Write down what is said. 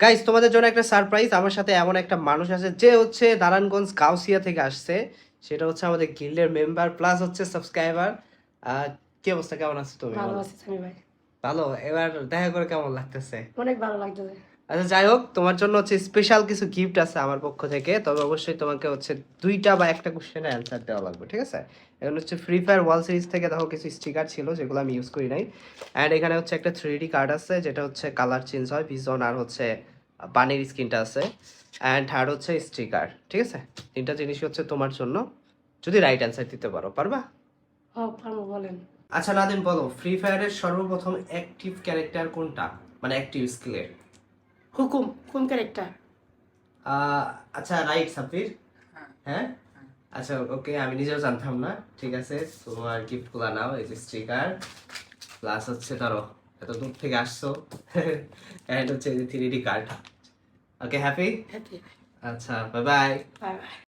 Guys তোমাদের জন্য একটা সারপ্রাইজ আমার সাথে এমন একটা মানুষ আছে যে হচ্ছে নারায়ণগঞ্জ কাউসিয়া থেকে আসছে। সেটা হচ্ছে আমাদের গিল্ডের মেম্বার প্লাস হচ্ছে সাবস্ক্রাইবার কি অবস্থা? কেমন আছে তুমি? ভালো আছি ভাই। ভালো? এবার দেখা করে কেমন লাগতেছে? অনেক ভালো লাগতেছে। আচ্ছা যাই হোক তোমার জন্য হচ্ছে স্পেশাল কিছু গিফট আছে আমার পক্ষ থেকে। তবে অবশ্যই তোমাকে হচ্ছে দুইটা বা একটা কোশ্চেনের অ্যান্সার দেওয়া লাগবে ঠিক আছে? এখন হচ্ছে ফ্রি ফায়ার ওয়াল সিরিজ থেকে দেখো কিছু স্টিকার ছিল যেগুলো আমি ইউজ করি নাই। অ্যান্ড এখানে হচ্ছে একটা থ্রি ডি কার্ড আছে যেটা হচ্ছে কালার চেঞ্জ হয় ভিজন আর হচ্ছে পানির স্কিনটা আছে। অ্যান্ড থার্ড হচ্ছে স্টিকার ঠিক আছে? তিনটা জিনিসই হচ্ছে তোমার জন্য। যদি রাইট অ্যান্সার দিতে পারো পারবা? বলেন। আচ্ছা নাদিম বলো ফ্রি ফায়ারের সর্বপ্রথম অ্যাক্টিভ ক্যারেক্টার কোনটা? মানে অ্যাক্টিভ স্কিলের হুকুম কোন ক্যারেক্টার আচ্ছা রাইট সাফির হ্যাঁ? আচ্ছা ওকে আমি নিজেও জানতাম না ঠিক আছে। তোমার গিফটগুলা নাও এই যে স্টিকার প্লাস হচ্ছে ধরো এত দূর থেকে আসছো। অ্যান্ড হচ্ছে এই যে three D card okay happy happy আচ্ছা বাই বাই বাই বাই